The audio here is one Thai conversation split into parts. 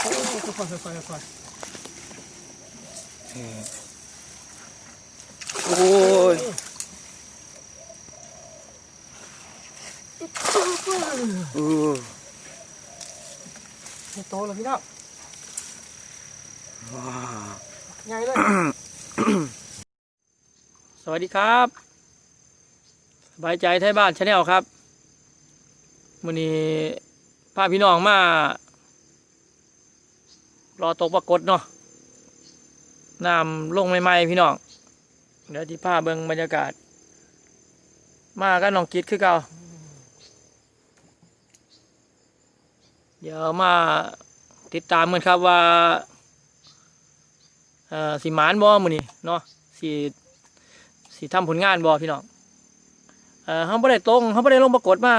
โอ้ค่อยๆค่อยๆค่อยโอ้ยๆเออนี่โตแล้วพี่น้องว้าใหญ่เลย สวัสดีครับสบายใจไทยบ้านชาแนลครับวันนี้ พาพี่น้องมารอตกปรากฏเนาะน้ำลงใหม่ๆพี่น้องเดี๋ยวที่พาเบิ่งบรรยากาศ มาก็น้องกิดคือเก่าเดี๋ยวมาติดตามกันครับว่าสิหมานบ่มือนี้เนาะสิสิทำผลงานบอพี่น้องเอ่อเขาไม่ได้ตรงเขาไม่ได้ลงปรากฏมา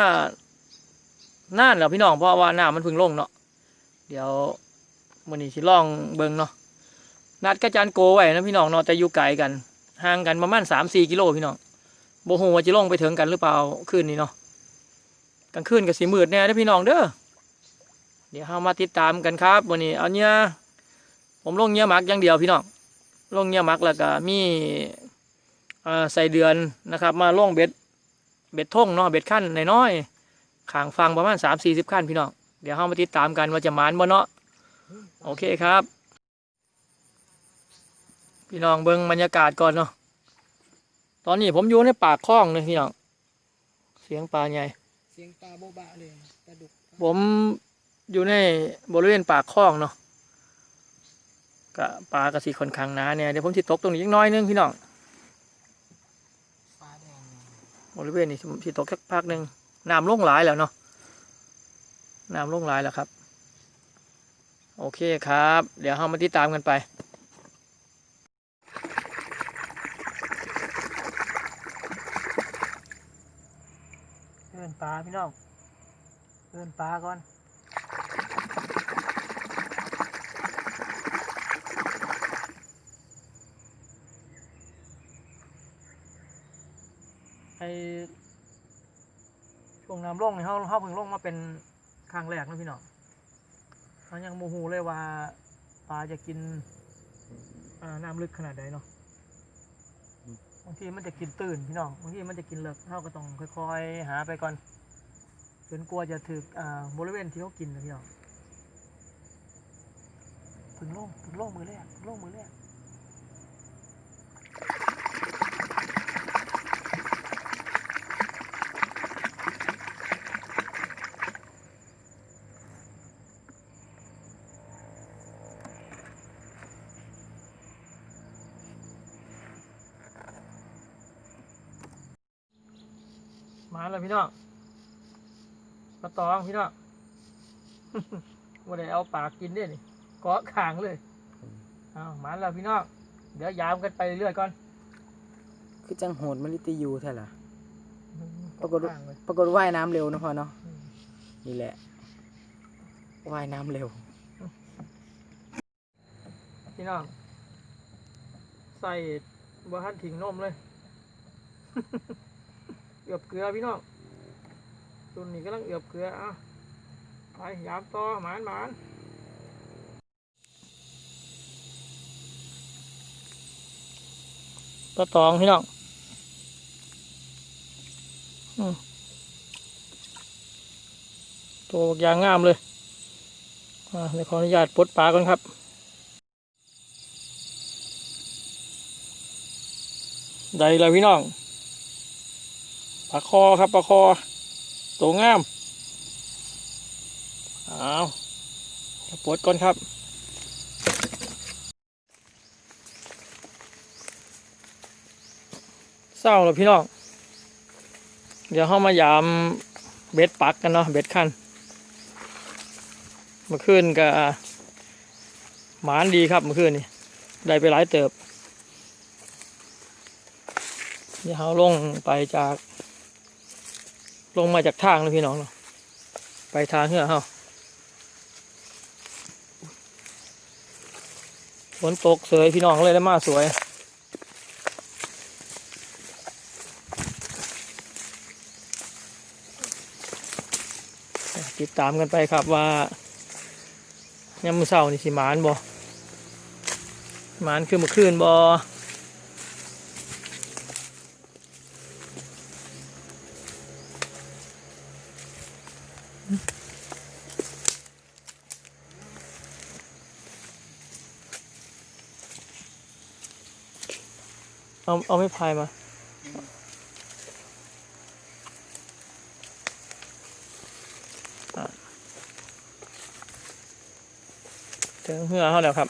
น่านแล้วพี่น้องเพราะว่าน้ำมันพิ่งลงเนาะเดี๋ยวมื้อนี้สิลองเบิงเนาะนัดกระจานโกไว้นะพี่น้องเนาะแต่อยู่ไกลกันห่างกันประมาณสามสี่กิโลพี่น้องโบฮูว่าจะลงไปถึงกันหรือเปล่าคืนนี้เนาะกลางคืนกับสีมืดแน่เด้พี่น้องเด้อเดี๋ยวเรามาติดตามกันครับวันนี้เอาเนี้ยผมลงเนี้ยหมักอย่างเดียวพี่น้องลงเนี้ยหมักแล้วก็มีใส่เดือนนะครับ มาล่องเบ็ดเบ็ดท่งเนาะเบ็ดขั้นน้อยๆ ขางฟังประมาณสามสี่สิบขั้นพี่น้อง เดี๋ยวเรามาติดตามกันว่าจะหมานบ่เนาะ โอเคครับ พี่น้องเบิ่งบรรยากาศก่อนเนาะ ตอนนี้ผมอยู่ในปากคลองเลยพี่น้อง เสียงปลาใหญ่ เสียงปลาโบบะเลยปลาดุกผมอยู่ในบริเวณปากคลองเนาะกะปลากระสีค่อนข้างหนาเนี่ยเดี๋ยวผมจะตกตรงนี้ยังน้อยนึงพี่น้องปลาแดงบริเวณนี้ที่ตกสักพักหนึ่ง น้ำลงหลายแล้วเนาะน้ำลงหลายแล้วครับ โอเคครับ เดี๋ยวเรามาติดตามกันไปเอื้อนปลาพี่น้องเอื้อนปลาก่อนไอช่ว งน้ำลงเนี่ยเขาเขาเพิ่งลงมาเป็นครั้งแรกนะพี่น้องเขายังโมโหเลยว่าปลาจะกินน้ำลึกขนาดใดเนาะบางทีมันจะกินตื่นพี่น้องบางทีมันจะกินเลิกเขาก็ต้องค่อยๆ หาไปก่อนจนกลัวจะถึกอ่าบริเวณที่เขากินนะพี่น้องพิ่งลงพิ่งลงมือแรกเพิ่งลงมือแรก มาแล้วพี่น้องกระตองพี่น้องว่าได้เอาปากกินเด้วยนี่เกาะขางเลยเอามาแล้วพี่น้องเดี๋ยวยามกันไปเรื่อยๆก่อน คือจังโหดมันลิติยูแท้ล่ะปรากฏเกาะข้างเลยปรากฏว่ายน้ำเร็วนะพ่อเนาะอืมนี่แหละว่ายน้ำเร็ว พี่น้องใส่บัทันถิงนมเลย เอือบเกลือพี่น้องตุนนี้กำลังเอือบเกลืออะไปยามต่อหมานหมานปลาตองพี่น้องอตัวบักยางงามเลยอ่าเดี๋ยวขออนุญาตปลดปลาก่อนครับ ได้แล้วพี่น้อง ลาคอครับปลาคอตัวงามเอาเดี๋ยวดก่อนครับเศร้าแล้วพี่น้องเดี๋ยวเข้ามายามเบ็ดปักกันเนาะเบ็ดคันเมื่อคืนก็หมานดีครับเมื่อคืนนี่ได้ไปหลายเติบเดี๋ยวเราลงไปจาก ลงมาจากทางเลยพี่น้องเนาะไปทางเหือเฮาฝนตกเสยพี่น้องเลยได้มาสวย ติดตามกันไปครับว่ายามมือเช้านี่สิมานบ่มานคือมือคืนบ่ เอาเอาไม่พายมาถึงเหือเขาแล้วครับ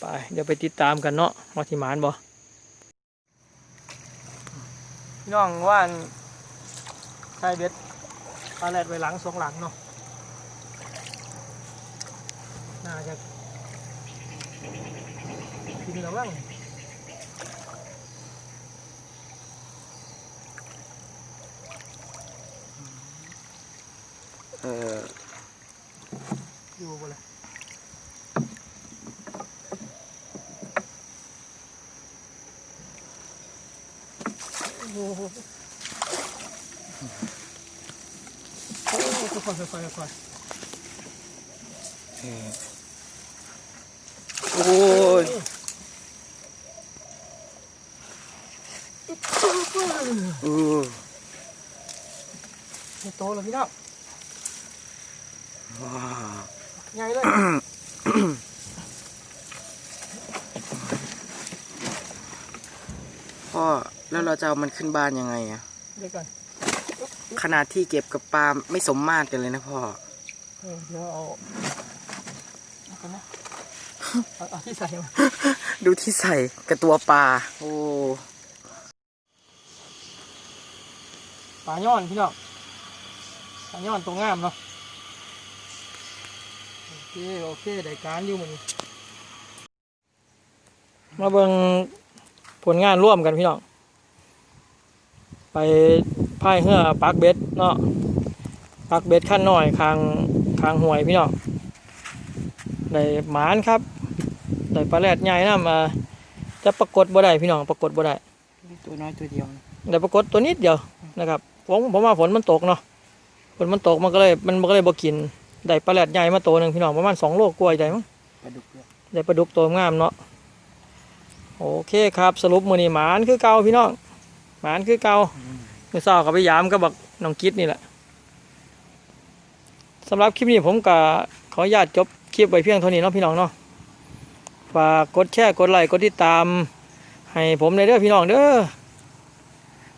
ไป เดี๋ยวไปติดตามกันเนาะว่าที่หมานบ่พี่น้องว่านใส่เบ็ดปลาแรดไว้หลังสองหลังเนาะน่าจะ นแล้วบ้างเอออยู่บ่เลยโอ้โหโอ้โหค่อยๆค่อยๆค่อยโอ้ย ๆ เออไม่โตแล้วพี่น้องว้าวใหญ่เลยพ่อแล้วเราจะเอามันขึ้นบ้านยังไงอะเดี๋ยวก่อนขนาดที่เก็บกับปลาไม่สมมาตรกันเลยนะพ่อเออเดี๋ยวเอาเอากันนะเอาเอาที่ใส่มาดูที่ใส่กับตัวปลาโอ้ ปลาย่อนพี่น้องปลาย่อนตรงงามเนาะโอเคโอเคได้การอยู่มันมาเบิ่งผลงานร่วมกันพี่น้องไปพายเรือปักเบ็ดเนาะปักเบ็ดขั้นหน่อยคางคางห่วยพี่น้องได้หมานครับได้ปลาแรดใหญ่นะมาจะปรากฏบ่ได้พี่น้องปรากฏบ่ได้ตัวน้อยตัวเดียวแต่ปรากฏตัวนิดเดียวนะครับ ผมผมว่าฝนมันตกเนาะฝนมันตกมันก็เลยมันมันก็เลยบ่กินได้ปลาแรดใหญ่มาตัวหนึ่งพี่น้องประมาณสองโลกล้วยได้มั้งได้ปลาดุกตัวงามเนาะโอเคครับ สรุปมือนี้หมานคือเก่าพี่น้องหมานคือเก่าเมื่อเช้ากับพยายามก็บอกน้องกิดนี่แหละสำหรับคลิปนี้ผมก็ขออนุญาตจบคลิปไว้เพียงเท่านี้เนาะพี่น้องเนาะฝากกดแชร์กดไลค์กดติดตาม ให้ผมเลยเด้อพี่น้องเด้อ